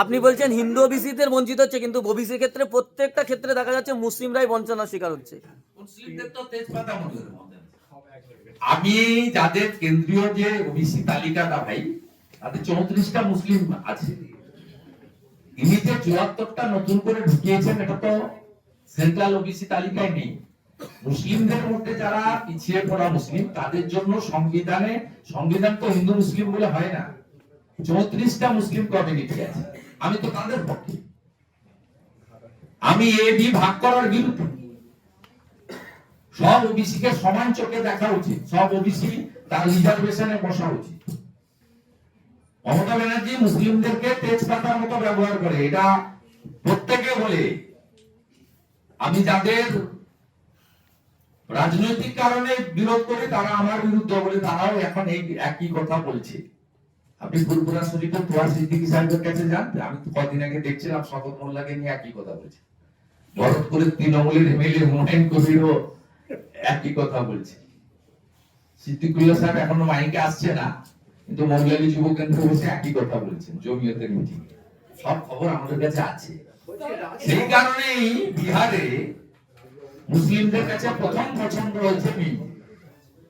আপনি বলছেন হিন্দু ওবিসিদের বঞ্চিত হচ্ছে, কিন্তু ওবিসির ক্ষেত্রে প্রত্যেকটা ক্ষেত্রে দেখা যাচ্ছে মুসলিমরাই বঞ্চনার শিকার হচ্ছে। আমি যাদের কেন্দ্রীয় যে ওবিসি তালিকাটা ভাই তাতে চৌত্রিশটা মুসলিম আছে। ইনি যে চুয়াত্তরটা নতুন করে ঢুকিয়েছেন, এটা তো সেন্ট্রাল ওবিসি তালিকায় নেই। মুসলিমদের মধ্যে যারা পিছিয়ে পড়া মুসলিম, তাদের জন্য সংবিধানে, সংবিধান তো হিন্দু মুসলিম বলে হয় না। চৌত্রিশটা মুসলিম কমিউনিটি আছে। আমি তো তাদের পক্ষে আমি এ বি ভাগ করার বিরুদ্ধে। সব ওবিসি কে সমান চোখে দেখা উচিত। সব ওবিসি তার রিজার্ভেশনে বসা উচিত। মমতা ব্যানার্জি মুসলিমদেরকে তেজপাতার মতো ব্যবহার করে। এটা প্রত্যেকে বলে। আমি যাদের রাজনৈতিক কারণে বিরোধ করি তারা আমার বিরুদ্ধে বলে, তারাও এখন এই একই কথা বলছে। আপনি ফুরপুরা শরীফের তোয়া সিদ্দিকী সাহেবের কাছে যান। আমি তো কদিন আগে দেখছিলাম, শপথ মোল্লাকে নিয়ে একই কথা বলছে। ভরতপুরের তৃণমূলের এমএলএ হুমায়ুন কবিরও একই কথা বলছে। সিদ্দিকুল্লাহ সাহেব এখনও মাইকে আসছে না, কিন্তু মৌলালী যুব কেন্দ্র বসে একই কথা বলছেন, জমিয়তের মিটিং সব খবর আমাদের কাছে আছে। সেই কারণেই বিহারে মুসলিমদের কাছে প্রথম পছন্দ হয়েছে মিল